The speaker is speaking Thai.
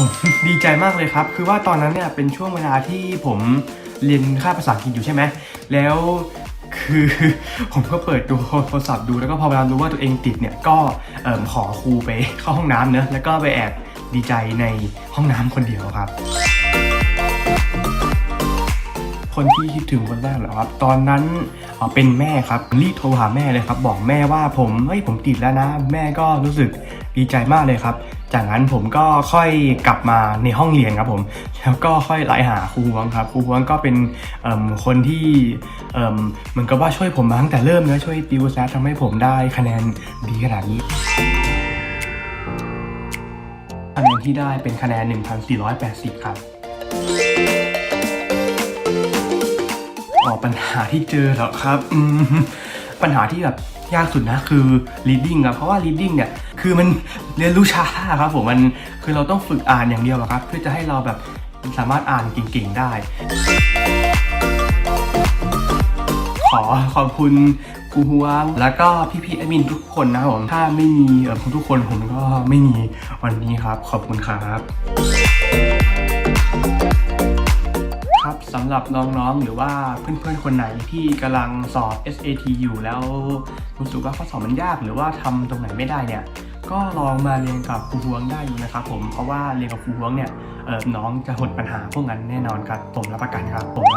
ผมดีใจมากเลยครับ คือว่าตอนนั้นเนี่ยเป็นช่วงเวลาที่ผมเรียนค่าภาษาอังกฤษอยู่ใช่ไหม แล้วคือผมก็เปิดดูโทรศัพท์ดูแล้วก็พอเวลารู้ว่าตัวเองติดเนี่ยก็เอิ่มขอครูไปเข้าห้องน้ำเนอะแล้วก็ไปแอบดีใจในห้องน้ำคนเดียวครับ คนที่คิดถึงคนแรกเหรอครับ ตอนนั้นเป็นแม่ครับรีบโทรหาแม่เลยครับ บอกแม่ว่าผมเฮ้ยผมติดแล้วนะ แม่ก็รู้สึกดีใจมากเลยครับ จากนั้นผมก็ค่อยกลับมาในห้องเรียนครับผม แล้วก็ค่อยไลน์หาครูฮวงครับ ครูฮวงก็เป็นคนที่เหมือนกับว่าช่วยผมมาตั้งแต่เริ่มเนอะช่วยติวแซททำให้ผมได้คะแนนดีขนาดนี้คะแนนที่ได้เป็นคะแนน 1,480 ครับ ออปัญหาที่เจอหรอครับปัญหาที่แบบยากสุดนะคือ reading ครับเพราะว่า reading เนี่ยคือมันเรียนรู้ช้าครับผมมันคือเราต้องฝึกอ่านอย่างเดียวครับเพื่อจะให้เราแบบสามารถอ่านเก่งๆได้ ขอขอบคุณครูฮวงแล้วก็พี่ๆแอดมินทุกคนนะผมถ้าไม่มีเออทุกคนผมก็ไม่มีวันนี้ครับ ขอบคุณครับำหรับน้องๆ หรือว่าเพื่อนๆ คนไหนที่กำลังสอบ SAT อยู่แล้วรู้สึกว่าข้อสอบมันยาก หรือว่าทำตรงไหนไม่ได้เนี่ยก็ลองมาเรียนกับครูฮวงได้อยู่นะครับผมเพราะว่าเรียนกับครูฮวงเนี่ยน้องจะหดปัญหาพวกนั้นแน่นอนครับผมรับประกันครับผม